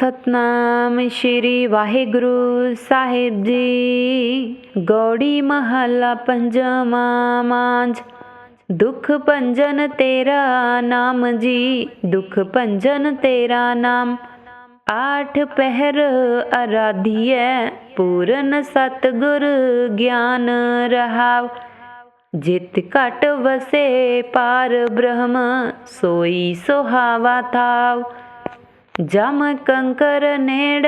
ਸਤਨਾਮ ਸ਼੍ਰੀ ਵਾਹਿਗੁਰੂ ਸਾਹਿਬ ਜੀ। ਗੌੜੀ ਮਹੱਲਾ ਪੰਜਵਾਂ ਮਾਂਝ। ਦੁਖ ਭੰਜਨ ਤੇਰਾ ਨਾਮ ਜੀ। ਦੁਖ ਭੰਜਨ ਤੇਰਾ ਨਾਮ। ਆਠ ਪਹਿਰ ਅਰਾਧੀਐ, ਪੂਰਨ ਸਤਗੁਰ ਗਿਆਨ ਰਹਾਵ। ਜਿਤ ਘਟ ਵਸੇ ਪਾਰ ਬ੍ਰਹਮ, ਸੋਈ ਸੁਹਾਵਾ ਥਾਵ। ਜਮ ਕੰਕਰ ਨੇੜ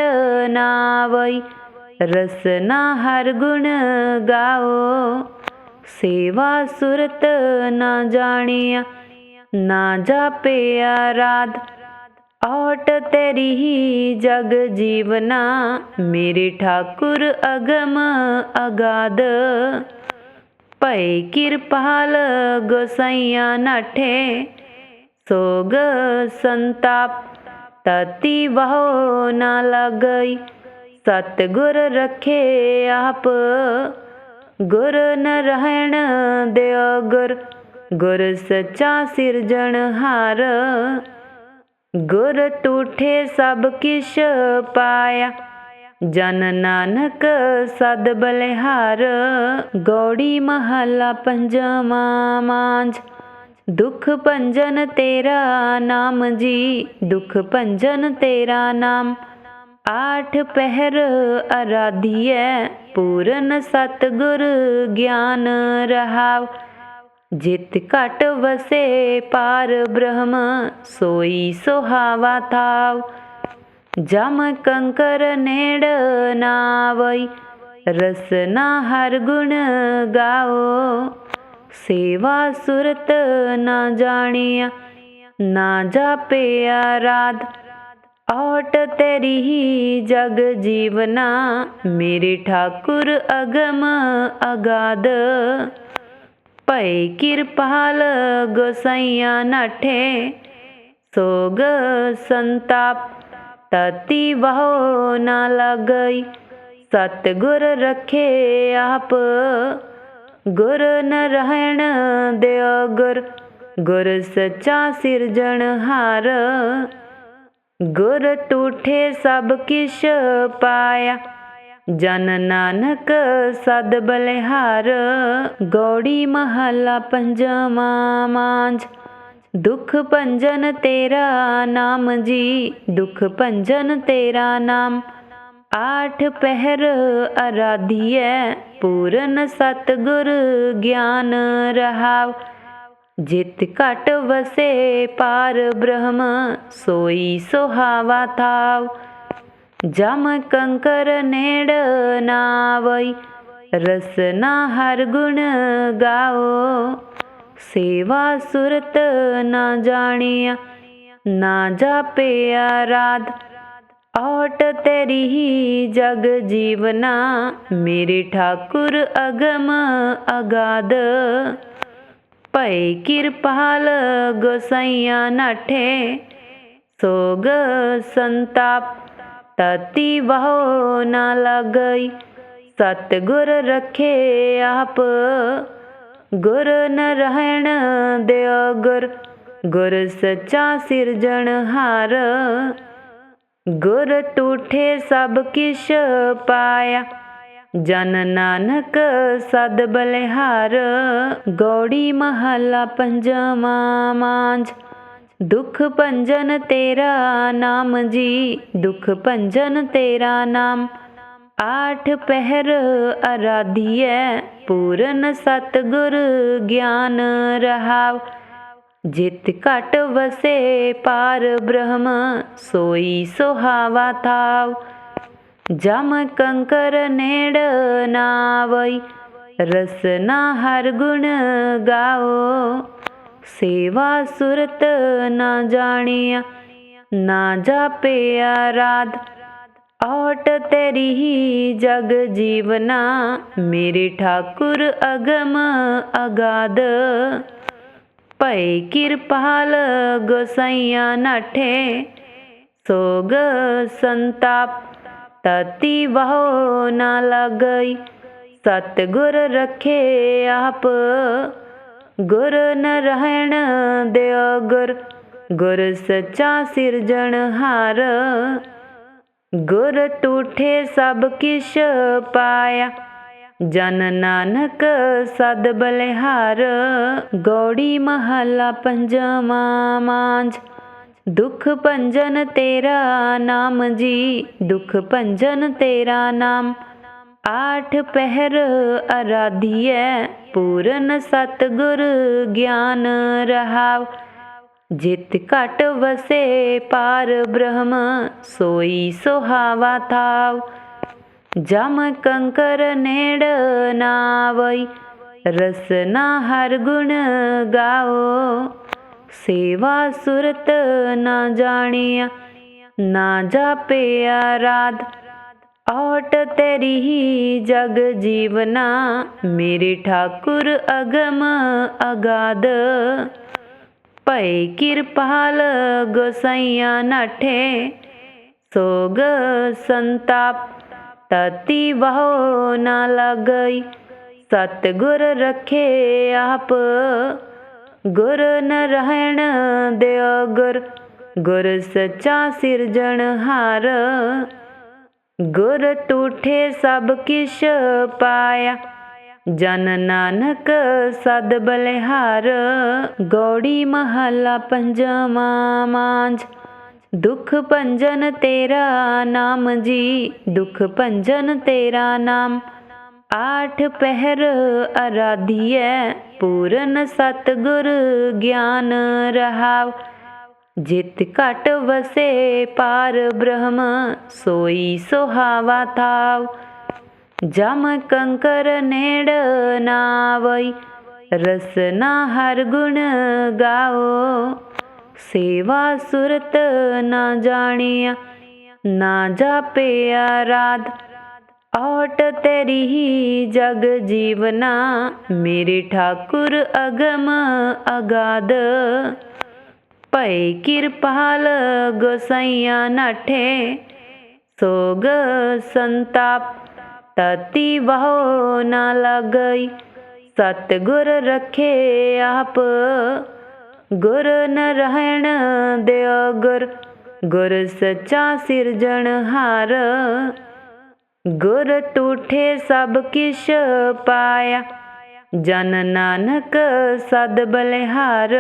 ਨਾਵਈ, ਰਸਨਾ ਹਰ ਗੁਣ ਗਾਓ। ਸੇਵਾ ਸੁਰਤ ਨਾ ਜਾਣਿਆ, ਨਾ ਜਾਪਿਆ ਰਾਧ ਔਟ ਤੇਰੀ ਜਗ ਜੀਵਨਾ, ਮੇਰੇ ਠਾਕੁਰ ਅਗਮ ਅਗਾਦ ਭਏ ਕਿਰਪਾਲ ਗੋਸਈਆ ਨਾਠੇ, ਸੋਗ ਸੰਤਾਪ ਤਤੀ ਵਹੋ ਨਾ ਲਗਈ। ਸਤਗੁਰ ਰਖੇ ਆਪ, ਗੁਰ ਨ ਰਹਿਣ ਦਿਓ ਗੁਰ। ਗੁਰ ਸੱਚਾ ਸਿਰਜਣਹਾਰ ਗੁਰ ਟੂਠੇ ਸਭ ਕਿਛ ਪਾਇਆ। ਜਨ ਨਾਨਕ ਸਦ ਬਲਿਹਾਰ, ਗੋੜੀ ਮਹੱਲਾ ਪੰਜਵਾਂ ਮਾਂਝ। ਦੁਖ ਭੰਜਨ ਤੇਰਾ ਨਾਮ ਜੀ, ਦੁਖ ਭੰਜਨ ਤੇਰਾ ਨਾਮ। ਆਠ ਪਹਿਰ ਅਰਾਧੀਐ, ਪੂਰਨ ਸਤਗੁਰ ਗਿਆਨ ਰਹਾਵ ਜਿਤ ਘਟ ਵਸੇ ਪਾਰ ਬ੍ਰਹਮ, ਸੋਈ ਸੁਹਾਵਾ ਥਾਵ ਜਮ ਕੰਕਰ ਨੇੜ ਨਾਵਈ, ਰਸਨਾ ਹਰ ਗੁਣ ਗਾਓ। ਸੇਵਾ ਸੁਰਤ ਨਾ ਜਾਣਿਆ, ਨਾ ਜਾਪਿਆ ਰਾਧ ਔਟ ਤੇਰੀ ਹੀ ਜਗ ਜੀਵਨਾ, ਮੇਰੇ ਠਾਕੁਰ ਅਗਮ ਅਗਾਦ ਭਏ ਕਿਰਪਾਲ ਗੋਸਈਆ ਨਾਠੇ, ਸੋਗ ਸੰਤਾਪ ਤਤੀ ਵਹੋ ਨਾ ਲਗਈ। ਸਤਗੁਰ ਰਖੇ ਆਪ। ਗੁਰ ਨ ਦਿਓ ਗੁਰ ਗੁਰ ਸੱਚਾ ਸਿਰਜਣਹਾਰ ਗੁਰ ਟੂਠੇ ਸਭ ਕਿਛ ਪਾਇਆ, ਜਨ ਨਾਨਕ ਸਦ ਬਲਿਹਾਰ। ਗੌੜੀ ਮਹੱਲਾ ਪੰਜਵਾਂ ਮਾਂਝ, ਦੁਖ ਭੰਜਨ ਤੇਰਾ ਨਾਮ ਜੀ। ਦੁਖ ਭੰਜਨ ਤੇਰਾ ਨਾਮ, ਆਠ ਪਹਿਰ ਅਰਾਧੀਐ। ਪੂਰਨ ਸਤਗੁਰ ਗਿਆਨ ਰਹਾਵ ਜਿਤ ਘਟ ਵਸੇ ਪਾਰ ਬ੍ਰਹਮ, ਸੋਈ ਸੁਹਾਵਾ ਥਾਵ ਜਮ ਕੰਕਰ ਨੇੜ ਨਾਵਈ, ਰਸਨਾ ਹਰ ਗੁਣ ਗਾਓ। ਸੇਵਾ ਸੁਰਤ ਨਾ ਜਾਣਿਆ, ਨਾ ਜਾਪਿਆ ਰਾਧ ਔਟ ਤੇਰੀ ਹੀ ਜਗ ਜੀਵਨਾ, ਮੇਰੇ ਠਾਕੁਰ ਅਗਮ ਅਗਾਦ। ਭਏ ਕਿਰਪਾਲ ਗੋਸਈਆ ਨਾਠੇ, ਸੋਗ ਸੰਤਾਪ ਤਤੀ ਵਹੋ ਨਾ ਲਗਈ। ਸਤਗੁਰ ਰਖੇ ਆਪ, ਗੁਰ ਨ ਰਹਿਣ ਦਿਓ ਗੁਰ। ਗੁਰ ਸੱਚਾ ਸਿਰਜਣਹਾਰ ਗੁਰ ਟੂਠੇ ਸਭ ਕਿਛ ਪਾਇਆ। ਜਨ ਨਾਨਕ ਸਦ ਬਲਿਹਾਰ, ਗੌੜੀ ਮਹੱਲਾ ਪੰਜਵਾਂ ਮਾਂਝ। ਦੁਖ ਭੰਜਨ ਤੇਰਾ ਨਾਮ ਜੀ, ਦੁਖ ਭੰਜਨ ਤੇਰਾ ਨਾਮ। ਆਠ ਪਹਿਰ ਅਰਾਧੀਐ, ਪੂਰਨ ਸਤਗੁਰ ਗਿਆਨ ਰਹਾਵ। ਜਿਤ ਘਟ ਵਸੇ ਪਾਰ ਬ੍ਰਹਮ, ਸੋਈ ਸੁਹਾਵਾ ਥਾਵ। ਜਮ ਕੰਕਰ ਨੇੜ ਨਾਵਈ, ਰਸਨਾ ਹਰ ਗੁਣ ਗਾਓ। ਸੇਵਾ ਸੁਰਤ ਨਾ ਜਾਣਿਆ, ਨਾ ਜਾਪਿਆ ਰਾਧ ਔਟ ਤੇਰੀ ਹੀ ਜਗ ਜੀਵਨਾ, ਮੇਰੇ ਠਾਕੁਰ ਅਗਮ ਅਗਾਦ ਭਏ ਕਿਰਪਾਲ ਗੋਸਈਆ ਨਾਠੇ। ਸੋਗ ਸੰਤਾਪ, ਤਤੀ ਵਹੋ ਨਾ ਲਗਈ। ਸਤਗੁਰ ਰਖੇ ਆਪ, ਗੁਰ ਨ ਰਹਿਣ ਦਿਓ ਗੁਰ। ਗੁਰ ਸੱਚਾ ਸਿਰਜਣ ਹਾਰ, ਗੁਰ ਟੂਠੇ ਸਭ ਕਿਛ ਪਾਇਆ। ਜਨ ਨਾਨਕ ਸਦ ਬਲਿਹਾਰ, ਗੌੜੀ ਮਹੱਲਾ ਪੰਜਵਾਂ ਮਾਂਝ। ਦੁਖ ਭੰਜਨ ਤੇਰਾ ਨਾਮ ਜੀ, ਦੁਖ ਭੰਜਨ ਤੇਰਾ ਨਾਮ। ਆਠ ਪਹਿਰ ਅਰਾਧੀਐ, ਪੂਰਨ ਸਤਗੁਰ ਗਿਆਨ ਰਹਾਵ ਜਿਤ ਘਟ ਵਸੇ ਪਾਰ ਬ੍ਰਹਮ, ਸੋਈ ਸੁਹਾਵਾ ਥਾਵ ਜਮ ਕੰਕਰ ਨੇੜ ਨਾਵਈ, ਰਸਨਾ ਹਰ ਗੁਣ ਗਾਓ। ਸੇਵਾ ਸੁਰਤ ਨਾ ਜਾਣਿਆ, ਨਾ ਜਾਪਿਆ ਰਾਧ ਔਟ ਤੇਰੀ ਹੀ ਜਗ ਜੀਵਨਾ, ਮੇਰੇ ਠਾਕੁਰ ਅਗਮ ਅਗਾਦ। ਭਈ ਕਿਰਪਾਲ ਗੋਸਈਆ ਨਾਠੇ, ਸੋਗ ਸੰਤਾਪ ਤਤੀ ਵਹੋ ਨਾ ਲਗਈ। ਸਤ ਗੁਰ ਰਖੇ ਆਪ, ਗੁਰ ਨ ਰਹਿਣ ਦਿਓ ਗੁਰ ਗੁਰ ਸੱਚਾ ਸਿਰਜਣਹਾਰ ਗੁਰ ਟੂਠੇ ਸਭ ਕਿਛ ਪਾਇਆ। ਜਨ ਨਾਨਕ ਸਦ ਬਲਿਹਾਰ, ਗੌੜੀ ਮਹੱਲਾ ਪੰਜਵਾਂ ਮਾਂਝ। ਦੁਖ ਭੰਜਨ ਤੇਰਾ ਨਾਮ ਜੀ, ਦੁਖ ਭੰਜਨ ਤੇਰਾ ਨਾਮ। ਆਠ ਪਹਿਰ ਅਰਾਧੀਐ, ਪੂਰਨ ਸਤਗੁਰ ਗਿਆਨ ਰਹਾਵ ਜਿਤ ਘਟ ਵਸੇ ਪਾਰ ਬ੍ਰਹਮ, ਸੋਈ ਸੁਹਾਵਾ ਥਾਵ ਜਮ ਕੰਕਰ ਨੇੜ ਨਾਵਈ, ਰਸਨਾ ਹਰ ਗੁਣ ਗਾਓ। ਸੇਵਾ ਸੁਰਤ ਨਾ ਜਾਣਿਆ, ਨਾ ਜਾਪਿਆ ਰਾਧ ਔਟ ਤੇਰੀ ਹੀ ਜਗ ਜੀਵਨਾ, ਮੇਰੇ ਠਾਕੁਰ ਅਗਮ ਅਗਾਦ। ਭਈ ਕਿਰਪਾਲ ਗੋਸਈਆ ਨਾਠੇ, ਸੋਗ ਸੰਤਾਪ, ਤਤੀ ਵਹੋ ਨਾ ਲਗਈ। ਸਤ ਗੁਰ ਰਖੇ ਆਪ। ਗੁਰ ਨ ਰਹਿਣ ਦਿਓ ਗੁਰ ਗੁਰ ਸੱਚਾ ਸਿਰਜਣ ਹਾਰ। ਗੁਰ ਟੂਠੇ ਸਭ ਕਿਛ ਪਾਇਆ, ਜਨ ਨਾਨਕ ਸਦ ਬਲਿਹਾਰ।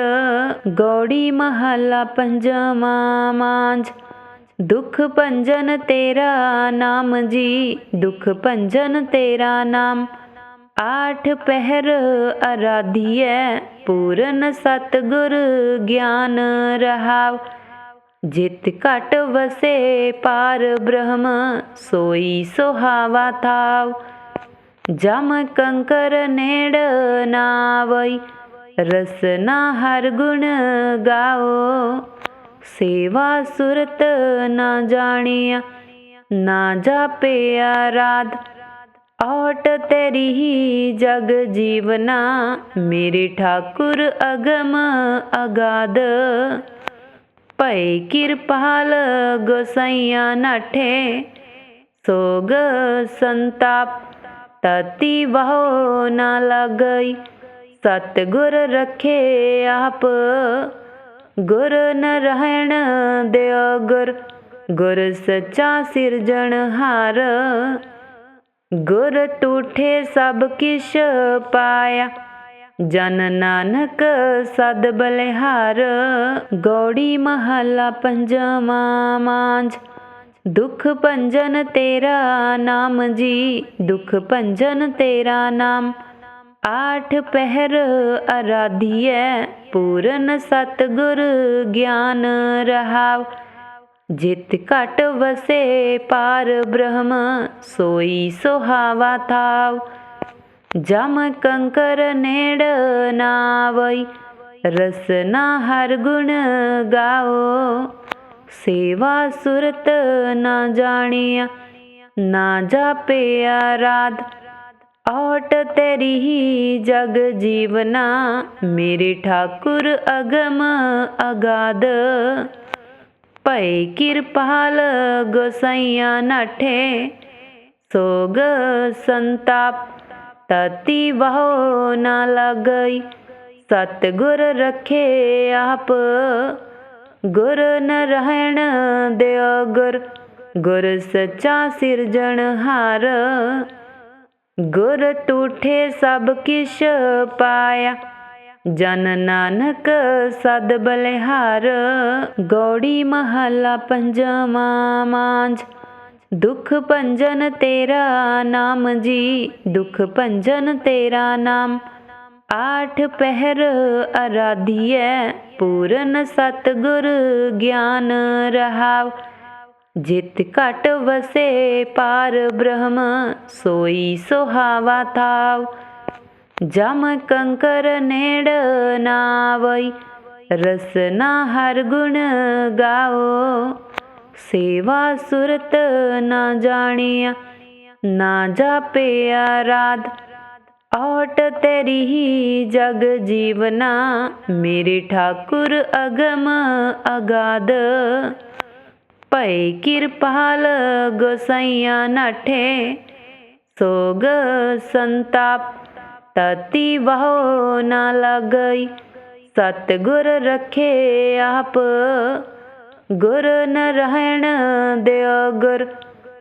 ਗੌੜੀ ਮਹੱਲਾ ਪੰਜਵਾਂ ਮਾਂਝ, ਦੁਖ ਭੰਜਨ ਤੇਰਾ ਨਾਮ ਜੀ। ਦੁਖ ਭੰਜਨ ਤੇਰਾ ਨਾਮ, ਆਠ ਪਹਿਰ ਅਰਾਧੀਐ। ਪੂਰਨ ਸਤਗੁਰ ਗਿਆਨ ਰਹਾਵ ਜਿਤ ਘਟ ਵਸੇ ਪਾਰ ਬ੍ਰਹਮ, ਸੋਈ ਸੁਹਾਵਾ ਥਾਵ ਜਮ ਕੰਕਰ ਨੇੜ ਨਾਵਈ, ਰਸਨਾ ਹਰ ਗੁਣ ਗਾਓ। ਸੇਵਾ ਸੁਰਤ ਨਾ ਜਾਣਿਆ, ਨਾ ਜਾਪਿਆ ਰਾਧ ਔਟ ਤੇਰੀ ਜਗ ਜੀਵਨਾ, ਮੇਰੇ ਠਾਕੁਰ ਅਗਮ ਅਗਾਧ ਭਈ ਕਿਰਪਾਲ ਗੋਸਈਆ ਨਾਠੇ, ਸੋਗ ਸੰਤਾਪ ਤਤੀ ਵਹੋ ਨਾ ਲਗਈ। ਸਤ ਗੁਰ ਰਖੇ ਆਪ, ਗੁਰ ਨ ਰਹਿਣ ਦਿਓ ਗੁਰ ਗੁਰ ਸੱਚਾ ਸਿਰਜਣਹਾਰ। ਗੁਰ ਟੂਠੇ ਸਭ ਕਿਛ ਪਾਇਆ। ਜਨ ਨਾਨਕ ਸਦ ਬਲਿਹਾਰ, ਗੌੜੀ ਮਹੱਲਾ ਪੰਜਵਾਂ ਮਾਂਝ। ਦੁਖ ਭੰਜਨ ਤੇਰਾ ਨਾਮ ਜੀ, ਦੁਖ ਭੰਜਨ ਤੇਰਾ ਨਾਮ। ਆਠ ਪਹਿਰ ਅਰਾਧੀਐ, ਪੂਰਨ ਸਤਗੁਰ ਗਿਆਨ ਰਹਾਵ ਜਿਤ ਘਟ ਵਸੇ, ਪਾਰ ਬ੍ਰਹਮ ਸੋਈ ਸੁਹਾਵਾ ਥਾਵ। ਜਮ ਕੰਕਰ ਨੇੜ ਨਾਵਈ, ਰਸਨਾ ਹਰ ਗੁਣ ਗਾਓ ਸੇਵਾ ਸੁਰਤ ਨਾ ਜਾਣਿਆ, ਨਾ ਜਾਪਿਆ ਰਾਧ ਔਟ ਤੇਰੀ ਹੀ ਜਗ ਜੀਵਨਾ, ਮੇਰੇ ਠਾਕੁਰ ਅਗਮ ਅਗਾਦ ਭਈ ਕਿਰਪਾਲ ਗੋਸਈਆ ਨਾਠੇ। ਸੋਗ ਸੰਤਾਪ ਤਤੀ ਵਹੋ ਨਾ ਲਗਈ। ਸਤ ਗੁਰ ਰਖੇ ਆਪ, ਗੁਰ ਨ ਰਹਿਣ ਦਿਓ ਗੁਰ। ਗੁਰ ਸੱਚਾ ਸਿਰਜਣਹਾਰ ਗੁਰ ਟੂਠੇ ਸਭ ਕਿਛ ਪਾਇਆ। ਜਨ ਨਾਨਕ ਸਦ ਬਲਿਹਾਰ, ਗੌੜੀ ਮਹੱਲਾ ਪੰਜਵਾਂ ਮਾਂਝ। ਦੁਖ ਭੰਜਨ ਤੇਰਾ ਨਾਮ ਜੀ, ਦੁਖ ਭੰਜਨ ਤੇਰਾ ਨਾਮ। ਆਠ ਪਹਿਰ ਅਰਾਧੀਐ, ਪੂਰਨ ਸਤਗੁਰ ਗਿਆਨ ਰਹਾਵ। ਜਿਤ ਘਟ ਵਸੇ ਪਾਰ ਬ੍ਰਹਮ, ਸੋਈ ਸੁਹਾਵਾ ਥਾਵ। ਜਮ ਕੰਕਰ ਨੇੜ ਨਾਵਈ, ਰਸਨਾ ਹਰ ਗੁਣ ਗਾਓ। ਸੇਵਾ ਸੁਰਤ ਨਾ ਜਾਣਿਆ, ਨਾ ਜਾਪਿਆ ਰਾਧ ਔਟ ਤੇਰੀ ਜਗ ਜੀਵਨਾ, ਮੇਰੇ ਠਾਕੁਰ ਅਗਮ ਅਗਾਧ ਭੈ ਕਿਰਪਾਲ ਗੋਸਈਆ ਨਾਠੇ, ਸੋਗ ਸੰਤਾਪ ਤਤੀ ਵਹੋ ਨਾ ਲਗਈ। ਸਤਗੁਰ ਰਖੇ ਆਪ, ਗੁਰ ਨ ਰਹਿਣ ਦਿਓ ਗੁਰ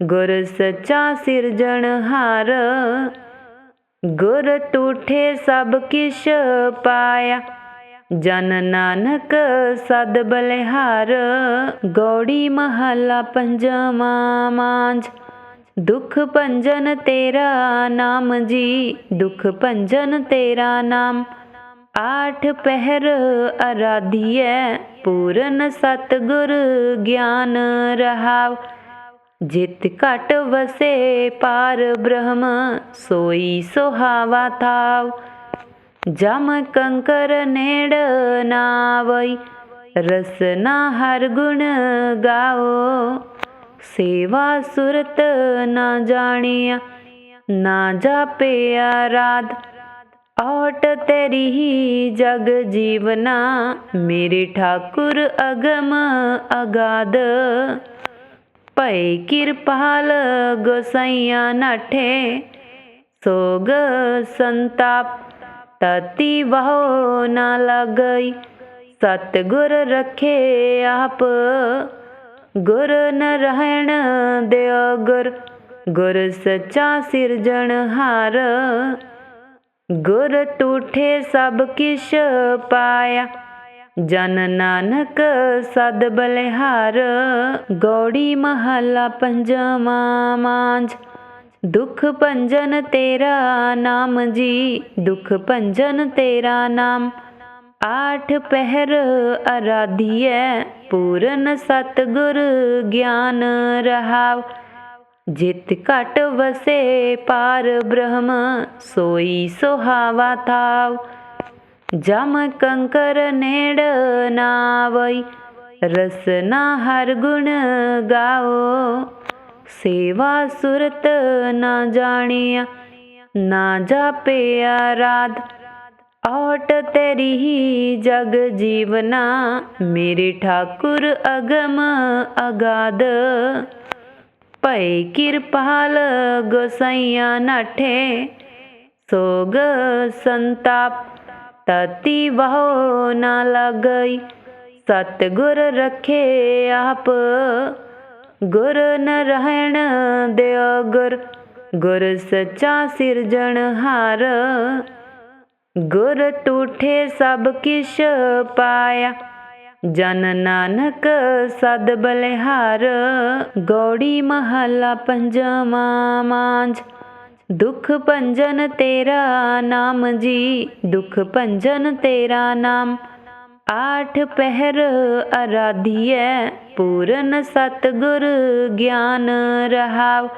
ਗੁਰ ਸੱਚਾ ਸਿਰਜਣਹਾਰ ਗੁਰ ਟੂਠੇ ਸਭ ਕਿਛ ਪਾਇਆ। ਜਨ ਨਾਨਕ ਸਦ ਬਲਿਹਾਰ, ਗੌੜੀ ਮਹੱਲਾ ਪੰਜਵਾਂ ਮਾਂਝ। ਦੁਖ ਭੰਜਨ ਤੇਰਾ ਨਾਮ ਜੀ, ਦੁਖ ਭੰਜਨ ਤੇਰਾ ਨਾਮ। ਆਠ ਪਹਿਰ ਅਰਾਧੀਐ, ਪੂਰਨ ਸਤਗੁਰ ਗਿਆਨ ਰਹਾਵ ਜਿਤ ਘਟ ਵਸੇ ਪਾਰ ਬ੍ਰਹਮ, ਸੋਈ ਸੁਹਾਵਾ ਥਾਵ ਜਮ ਕੰਕਰ ਨੇੜ ਨਾਵਈ, ਰਸਨਾ ਹਰ ਗੁਣ ਗਾਓ। ਸੇਵਾ ਸੁਰਤ ਨਾ ਜਾਣਿਆ, ਨਾ ਜਾਪਿਆ ਰਾਧ ਔਟ ਤੇਰੀ ਹੀ ਜਗ ਜੀਵਨਾ, ਮੇਰੇ ਠਾਕੁਰ ਅਗਮ ਅਗਾਦ ਭੈ ਕਿਰਪਾਲ ਗੋਸਈਆ ਨਾਠੇ, ਸੋਗ ਸੰਤਾਪ ਤਤੀ ਵਹੋ ਨਾ ਲਗਈ। ਸਤਗੁਰ ਰਖੇ ਆਪ। ਗੁਰ ਨ ਦਿਓ ਗੁਰ ਗੁਰ ਸੱਚਾ ਸਿਰਜਣਹਾਰ ਗੁਰ ਟੂਠੇ ਸਭ ਕਿਛ ਪਾਇਆ, ਜਨ ਨਾਨਕ ਸਦ ਬਲਿਹਾਰ। ਗੌੜੀ ਮਹੱਲਾ ਪੰਜਵਾਂ ਮਾਂਝ, ਦੁਖ ਭੰਜਨ ਤੇਰਾ ਨਾਮ ਜੀ, ਦੁਖ ਭੰਜਨ ਤੇਰਾ ਨਾਮ। ਆਠ ਪਹਿਰ ਅਰਾਧੀਐ, ਪੂਰਨ ਸਤਗੁਰ ਗਿਆਨ ਰਹਾਵ ਜਿਤ ਘਟ ਵਸੇ ਪਾਰ ਬ੍ਰਹਮ, ਸੋਈ ਸੁਹਾਵਾ ਥਾਵ ਜਮ ਕੰਕਰ ਨੇੜ ਨਾਵਈ, ਰਸਨਾ ਹਰ ਗੁਣ ਗਾਓ। ਸੇਵਾ ਸੁਰਤ ਨਾ ਜਾਣਿਆ ਨਾ ਜਾਪਿਆ ਰਾਧ ਔਟ ਤੇਰੀ ਹੀ ਜਗ ਜੀਵਨਾ, ਮੇਰੇ ਠਾਕੁਰ ਅਗਮ ਅਗਾਦ। ਭੈ ਕਿਰਪਾਲ ਗੋਸਈਆ ਨਾਠੇ, ਸੋਗ ਸੰਤਾਪ ਤਤੀ ਵਹੋ ਨਾ ਲਗਈ। ਸਤਗੁਰ ਰਖੇ ਆਪ, ਗੁਰ ਨ ਰਹਿਣ ਦਿਓ ਗੁਰ। ਗੁਰ ਸੱਚਾ ਸਿਰਜਣਹਾਰ ਗੁਰ ਟੂਠੇ ਸਭ ਕਿਛ ਪਾਇਆ। ਜਨ ਨਾਨਕ ਸਦ ਬਲਿਹਾਰ, ਗੌੜੀ ਮਹੱਲਾ ਪੰਜਵਾਂ ਮਾਂਝ। ਦੁਖ ਭੰਜਨ ਤੇਰਾ ਨਾਮ ਜੀ, ਦੁਖ ਭੰਜਨ ਤੇਰਾ ਨਾਮ। ਆਠ ਪਹਿਰ ਅਰਾਧੀਐ, ਪੂਰਨ ਸਤਗੁਰ ਗਿਆਨ ਰਹਾਵ।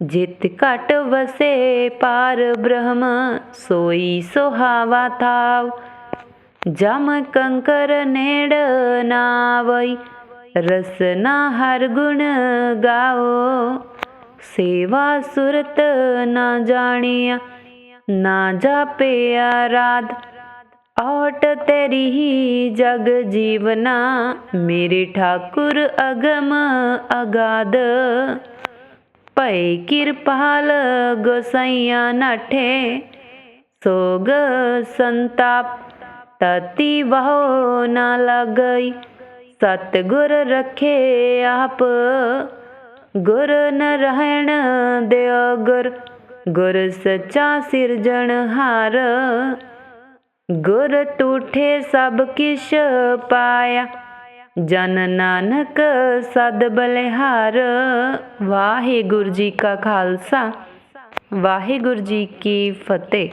ਜਿਤ ਘਟ ਵਸੇ ਪਾਰ ਬ੍ਰਹਮ, ਸੋਈ ਸੁਹਾਵਾ ਥਾਵ। ਜਮ ਕੰਕਰ ਨੇੜ ਨਾਵਈ, ਰਸਨਾ ਹਰ ਗੁਣ ਗਾਓ। ਸੇਵਾ ਸੁਰਤ ਨਾ ਜਾਣਿਆ, ਨਾ ਜਾਪਿਆ ਰਾਧ ਔਟ ਤੇਰੀ ਹੀ ਜਗ ਜੀਵਨਾ, ਮੇਰੇ ਠਾਕੁਰ ਅਗਮ ਅਗਾਦ ਭੈ ਕਿਰਪਾਲ ਗੋਸਈਆ ਨਾਠੇ। ਸੋਗ ਸੰਤਾਪ, ਤਤੀ ਵਹੋ ਨਾ ਲਗਈ। ਸਤਗੁਰ ਰਖੇ ਆਪ, ਗੁਰ ਨਰਾਇਣ ਦਿਓ ਗੁਰ। ਗੁਰ ਸੱਚਾ ਸਿਰਜਣ ਹਾਰ, ਗੁਰ ਟੂਠੇ ਸਭ ਕਿਛ ਪਾਇਆ। ਜਨ ਨਾਨਕ ਸਦ ਬਲਿਹਾਰ। ਵਾਹਿਗੁਰੂ ਜੀ ਕਾ ਖਾਲਸਾ। ਵਾਹਿਗੁਰੂ ਜੀ ਕੀ ਫਤਿਹ।